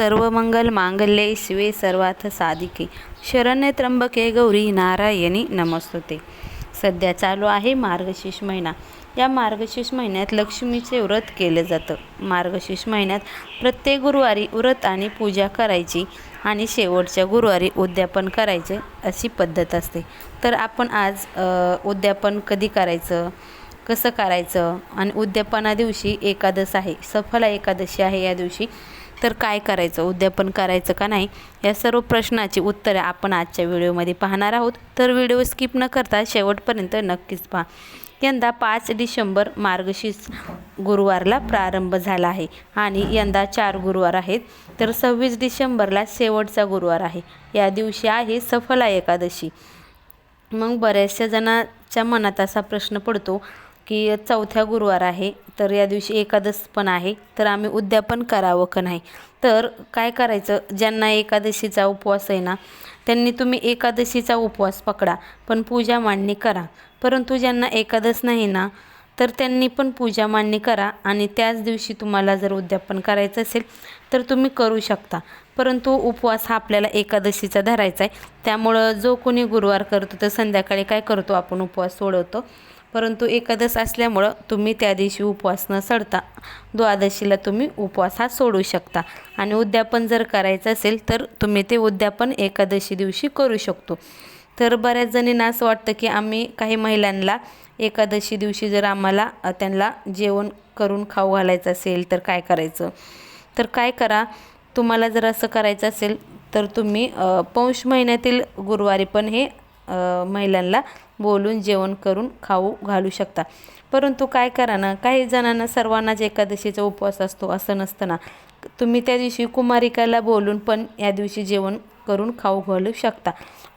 सर्व मंगल मांगल्ये शिवे सर्वार्थ साधिके. शरण्य त्र्यंबके गौरी नारायणी नमस्तुते. सध्या चालू आहे मार्गशीर्ष महिना. या मार्गशीर्ष महिन्यात लक्ष्मीचे व्रत केलं जातं. मार्गशीर्ष महिन्यात प्रत्येक गुरुवारी व्रत आणि पूजा करायची आणि शेवटच्या गुरुवारी उद्यापन करायचे अशी पद्धत असते. तर आपण आज उद्यापन कधी करायचं कसं करायचं आणि उद्यापना दिवशी एकादश आहे सफला एकादशी आहे या दिवशी तर काय करायचं? उद्यापन करायचं का नाही? या सर्व प्रश्नाची उत्तरे आपण आजच्या व्हिडिओमध्ये पाहणार आहोत. तर व्हिडिओ स्किप न करता शेवटपर्यंत नक्कीच पहा. यंदा पाच डिसेंबर मार्गशीर्ष गुरुवारला प्रारंभ झाला आहे आणि यंदा चार गुरुवार आहेत. तर सव्वीस डिसेंबरला शेवटचा गुरुवार आहे. या दिवशी आहे सफला एकादशी. मग बऱ्याचशा जणांच्या मनात असा प्रश्न पडतो की चौथ्या गुरुवार आहे तर या दिवशी एकादश पण आहे तर आम्ही उद्यापन करावं का नाही? तर काय करायचं? ज्यांना एकादशीचा उपवास आहे ना त्यांनी तुम्ही एकादशीचा उपवास पकडा पण पूजा मांडणी करा. परंतु ज्यांना एकादश नाही ना तर त्यांनी पण पूजा मांडणी करा आणि त्याच दिवशी तुम्हाला जर उद्यापन करायचं असेल तर तुम्ही करू शकता. परंतु उपवास हा आपल्याला एकादशीचा धरायचा आहे. त्यामुळं जो कोणी गुरुवार करतो तर संध्याकाळी काय करतो? आपण उपवास सोडवतो. परंतु एकादश असल्यामुळं तुम्ही त्या दिवशी उपवास न सडता द्वादशीला तुम्ही उपवास हा सोडू शकता. आणि उद्यापन जर करायचं असेल तर तुम्ही ते उद्यापन एकादशी दिवशी करू शकतो. तर बऱ्याच जणींना असं वाटतं की आम्ही काही महिलांना एकादशी दिवशी जर आम्हाला त्यांना जेवण करून खाऊ घालायचं असेल तर काय करायचं? तर काय करा तुम्हाला जर असं करायचं असेल तर तुम्ही पौष महिन्यातील गुरुवारी पण हे महिलांना बोलून जेवण करून खाऊ घालू शकता. परंतु काय करा ना काही जणांना सर्वांनाच एकादशीचा उपवास असतो असं नसतं ना. तुम्ही त्या दिवशी कुमारिकाला बोलून पण या दिवशी जेवण करून खाऊ घालू शकता.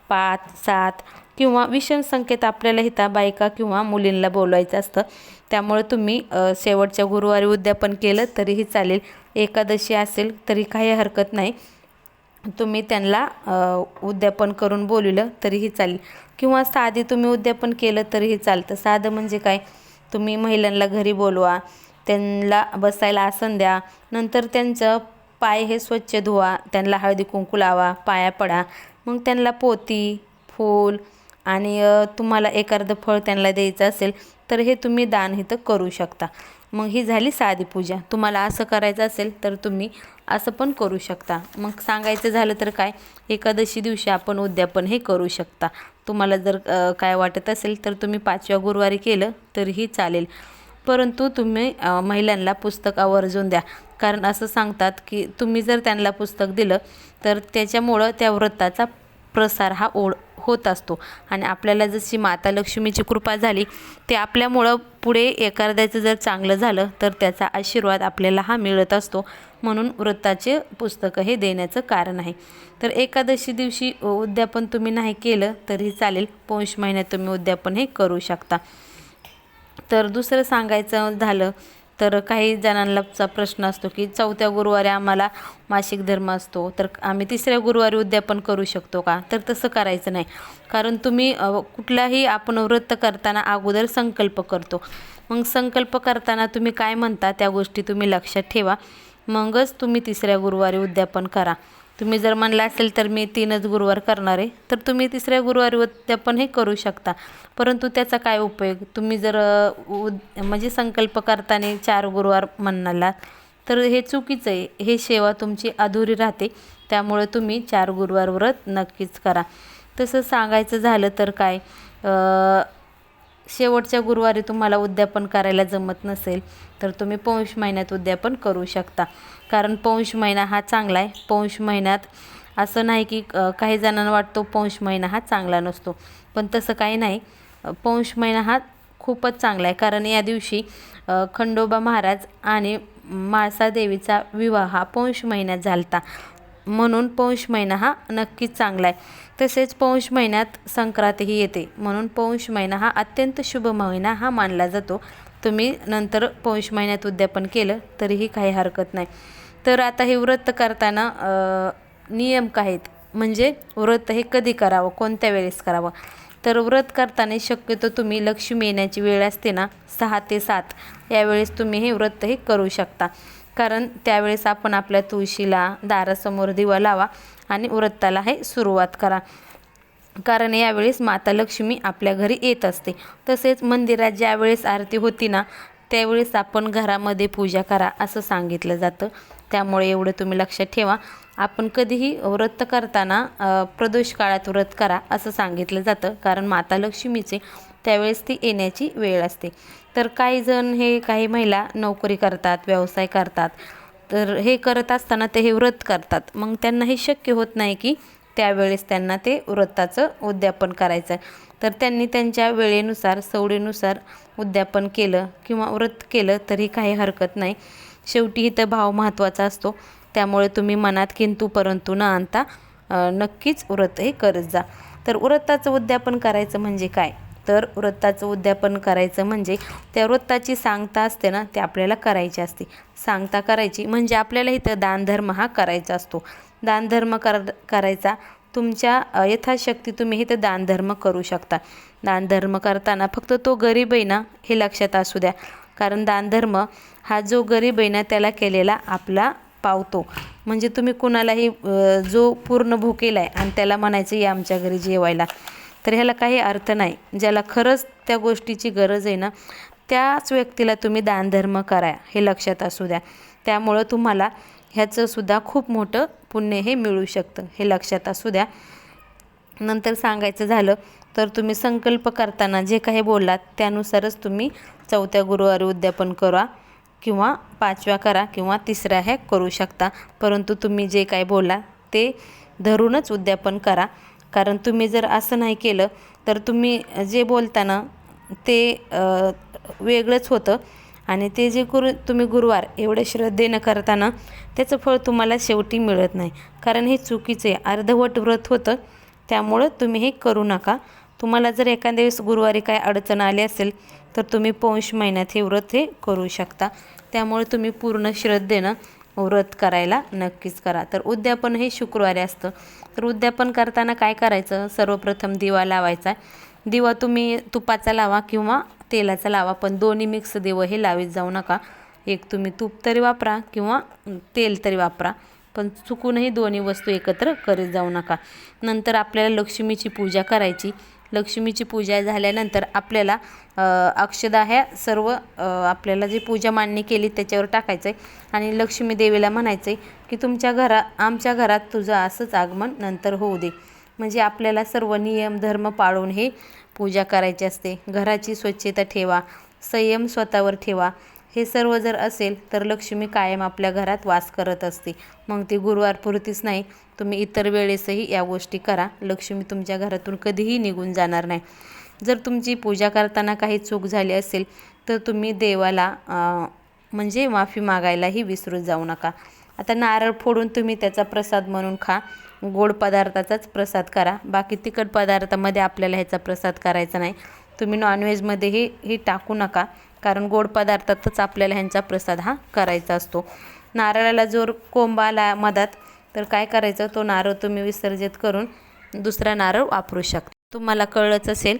पाच सात किंवा विषम संकेत आपल्याला हिता बायका किंवा मुलींना बोलवायचं असतं. त्यामुळे तुम्ही शेवटच्या गुरुवारी उद्यापन केलं तरीही चालेल. एकादशी असेल तरी काही हरकत नाही. तुम्ही त्यांना उद्यापन करून बोलवलं तरीही चालेल. किंवा साधी तुम्ही उद्यापन केलं तरीही चालतं. साधं म्हणजे काय? तुम्ही महिलांना घरी बोलवा त्यांना बसायला आसन द्या नंतर त्यांचं पाय हे स्वच्छ धुवा त्यांना हळदी कुंकू लावा पाया पडा मग त्यांना पोती फूल आणि तुम्हाला एखादं फळ त्यांना द्यायचं असेल तर हे तुम्ही दान इथं करू शकता. मग ही झाली साधी पूजा. तुम्हाला असं करायचं असेल तर तुम्ही असं पण करू शकता. मग सांगायचं झालं तर काय? एकादशी दिवशी आपण उद्यापन हे करू शकता. तुम्हाला जर काय वाटत असेल तर तुम्ही पाचव्या गुरुवारी केलं तरीही चालेल. परंतु तुम्ही महिलांना पुस्तक आवर्जून द्या. कारण असं सांगतात की तुम्ही जर त्यांना पुस्तक दिलं तर त्याच्यामुळं त्या व्रताचा प्रसार हा ओढ होत असतो. आणि आपल्याला जशी माता लक्ष्मीची कृपा झाली ते आपल्यामुळं पुढे एखाद्याचं जर चांगलं झालं तर त्याचा आशीर्वाद आपल्याला हा मिळत असतो. म्हणून व्रताचे पुस्तकं हे देण्याचं कारण आहे. तर एकादशी दिवशी उद्यापन तुम्ही नाही केलं तरी चालेल. पौष महिन्यात तुम्ही उद्यापन हे करू शकता. तर दुसरं सांगायचं झालं तर काही जणांलाचा प्रश्न असतो की चौथ्या गुरुवारी आम्हाला मासिक धर्म असतो. तर आम्ही तिसऱ्या गुरुवारी उद्यापन करू शकतो का? तर तसं करायचं नाही. कारण तुम्ही कुठलाही आपण व्रत करताना अगोदर संकल्प करतो. मग संकल्प करताना तुम्ही काय म्हणता त्या गोष्टी तुम्ही लक्षात ठेवा. मगच तुम्ही तिसऱ्या गुरुवारी उद्यापन करा. तुम्ही जर म्हणला असेल तर मी तीनच गुरुवार करणार आहे तर तुम्ही तिसऱ्या गुरुवारी पण हे करू शकता. परंतु त्याचा काय उपयोग? तुम्ही जर उद म्हणजे संकल्प करताना चार गुरुवार म्हणाला तर हे चुकीचं आहे. हे सेवा तुमची अधुरी राहते. त्यामुळे तुम्ही चार गुरुवार व्रत नक्कीच करा. तसं सांगायचं झालं तर काय शेवटच्या गुरुवारी तुम्हाला उद्यापन करायला जमत नसेल तर तुम्ही पौष महिन्यात उद्यापन करू शकता. कारण पौष महिना हा चांगला आहे. पौष महिन्यात असं नाही की काही जणांना वाटतो पौष महिना हा चांगला नसतो. पण तसं काही नाही. पौष महिना हा खूपच चांगला आहे. कारण या दिवशी खंडोबा महाराज आणि माळसा देवीचा विवाह हा पौष महिन्यात झाला म्हणून पौष महिना हा नक्कीच चांगला आहे. तसेच पौष महिन्यात संक्रांतही येते. म्हणून पौष महिना हा अत्यंत शुभ महिना हा मानला जातो. तुम्ही नंतर पौष महिन्यात उद्यापन केलं तरीही काही हरकत नाही. तर आता हे व्रत करताना नियम काय आहेत? म्हणजे व्रत हे कधी करावं? कोणत्या वेळेस करावं? तर व्रत करताना शक्यतो तुम्ही लक्ष्मी येण्याची वेळ असते ना सहा ते सात. यावेळेस तुम्ही हे व्रत हे करू शकता. कारण त्यावेळेस आपण आपल्या तुळशीला दारासमोर दिवा लावा आणि व्रताला हे सुरुवात करा. कारण यावेळेस माता लक्ष्मी आपल्या घरी येत असते. तसेच मंदिरात ज्यावेळेस आरती होती ना त्यावेळेस आपण घरामध्ये पूजा करा असं सांगितलं जातं. त्यामुळे एवढं तुम्ही लक्षात ठेवा. आपण कधीही व्रत करताना प्रदोष काळात व्रत करा असं सांगितलं जातं. कारण माता लक्ष्मीचे त्यावेळेस ती येण्याची वेळ असते. तर काही जण हे काही महिला नोकरी करतात व्यवसाय करतात. तर हे करत असताना ते हे व्रत करतात. मग त्यांना हे शक्य होत नाही की त्यावेळेस त्यांना ते व्रताचं उद्यापन करायचं आहे तर त्यांनी त्यांच्या वेळेनुसार सवडीनुसार उद्यापन केलं किंवा व्रत केलं तरी काही हरकत नाही. शेवटी इथं भाव महत्त्वाचा असतो. त्यामुळे तुम्ही मनात किंतु परंतु न आणता नक्कीच व्रत हे करत जा. तर व्रताचं उद्यापन करायचं म्हणजे काय? तर व्रताचं उद्यापन करायचं म्हणजे त्या व्रताची सांगता असते ना ते आपल्याला करायची असते. सांगता करायची म्हणजे आपल्याला इथं दानधर्म हा करायचा असतो. दानधर्म कर करायचा. तुमच्या यथाशक्ती तुम्ही इथं दानधर्म करू शकता. दानधर्म करताना फक्त तो गरीब आहे ना हे लक्षात असू द्या. कारण दानधर्म हा जो गरीब आहे ना त्याला केलेला आपला पावतो. म्हणजे तुम्ही कुणालाही जो पूर्ण भुकेला आहे आणि त्याला म्हणायचं या आमच्या घरी जेवायला. तर ह्याला काही अर्थ नाही. ज्याला खरंच त्या गोष्टीची गरज आहे ना त्याच व्यक्तीला तुम्ही दानधर्म करा हे लक्षात असू द्या. त्यामुळं तुम्हाला ह्याचंसुद्धा खूप मोठं पुण्य हे मिळू शकतं हे लक्षात असू द्या. नंतर सांगायचं झालं तर तुम्ही संकल्प करताना जे काही बोललात त्यानुसारच तुम्ही चौथ्या गुरुवारी उद्यापन करा. किंवा पाचव्या करा किंवा तिसऱ्या हे करू शकता. परंतु तुम्ही जे काही बोला ते धरूनच उद्यापन करा. कारण तुम्ही जर असं नाही केलं तर तुम्ही जे बोलताना ते वेगळंच होतं. आणि ते जे गुरु तुम्ही गुरुवार एवढे श्रद्धेनं करताना त्याचं फळ तुम्हाला शेवटी मिळत नाही. कारण हे चुकीचं आहे. अर्धवट व्रत होतं त्यामुळं तुम्ही हे करू नका. तुम्हाला जर एखाद्या वेळेस गुरुवारी काय अडचण आली असेल तर तुम्ही पौष महिन्यात हे व्रत हे करू शकता. त्यामुळे तुम्ही पूर्ण श्रद्धेनं व्रत करायला नक्कीच करा. तर उद्यापन हे शुक्रवारी असतं. तर उद्यापन करताना काय करायचं? सर्वप्रथम दिवा लावायचा दिवा तुम्ही तुपाचा लावा किंवा तेलाचा लावा पण दोन्ही मिक्स दिव हे लावीत जाऊ नका. एक तुम्ही तूप तरी वापरा किंवा तेल तरी वापरा पण चुकूनही दोन्ही वस्तू एकत्र करीत जाऊ नका. नंतर आपल्याला लक्ष्मीची पूजा करायची. लक्ष्मीची पूजा झाल्यानंतर आपल्याला अक्षदा ह्या सर्व आपल्याला जी पूजा मांडणी केली त्याच्यावर टाकायचं आहे आणि लक्ष्मी देवीला म्हणायचं आहे की तुमच्या घरा आमच्या घरात तुझं असंच आगमन नंतर होऊ दे. म्हणजे आपल्याला सर्व नियम धर्म पाळून हे पूजा करायची असते. घराची स्वच्छता ठेवा संयम स्वतःवर ठेवा. हे सर्व जर असेल तर लक्ष्मी कायम आपल्या घरात वास करत असते. मग ती गुरुवारपुरतीच नाही. तुम्ही इतर वेळेसही या गोष्टी करा. लक्ष्मी तुमच्या घरातून कधीही निघून जाणार नाही. जर तुमची पूजा करताना काही चूक झाली असेल तर तुम्ही देवाला म्हणजे माफी मागायलाही विसरू जाऊ नका. आता नारळ फोडून तुम्ही त्याचा प्रसाद म्हणून खा. गोड पदार्थाचाच प्रसाद करा. बाकी तिखट पदार्थामध्ये आपल्याला ह्याचा प्रसाद करायचा नाही. तुम्ही नॉनव्हेजमध्येही हे टाकू नका. कारण गोड पदार्थातच आपल्याला ह्यांचा प्रसाद हा करायचा असतो. नारळाला जर कोंब आला मधात तर काय करायचं? तो नारळ तुम्ही विसर्जित करून दुसरा नारळ वापरू शकता. तुम्हाला कळलंच असेल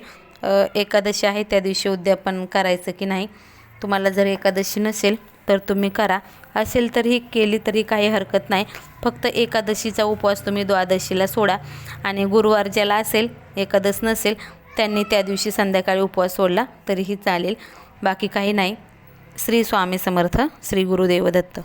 एकादशी आहे त्या दिवशी उद्यापन करायचं की नाही? तुम्हाला जर एकादशी नसेल तर तुम्ही करा. असेल तर ही केली तरी काही हरकत नाही. फक्त एकादशीचा उपवास तुम्ही द्वादशीला सोडा. आणि गुरुवार ज्याला असेल एकादश नसेल त्यांनी त्या दिवशी संध्याकाळी उपवास सोडला तरीही चालेल. बाकी काही नाही. श्री स्वामी समर्थ श्री गुरुदेव दत्त.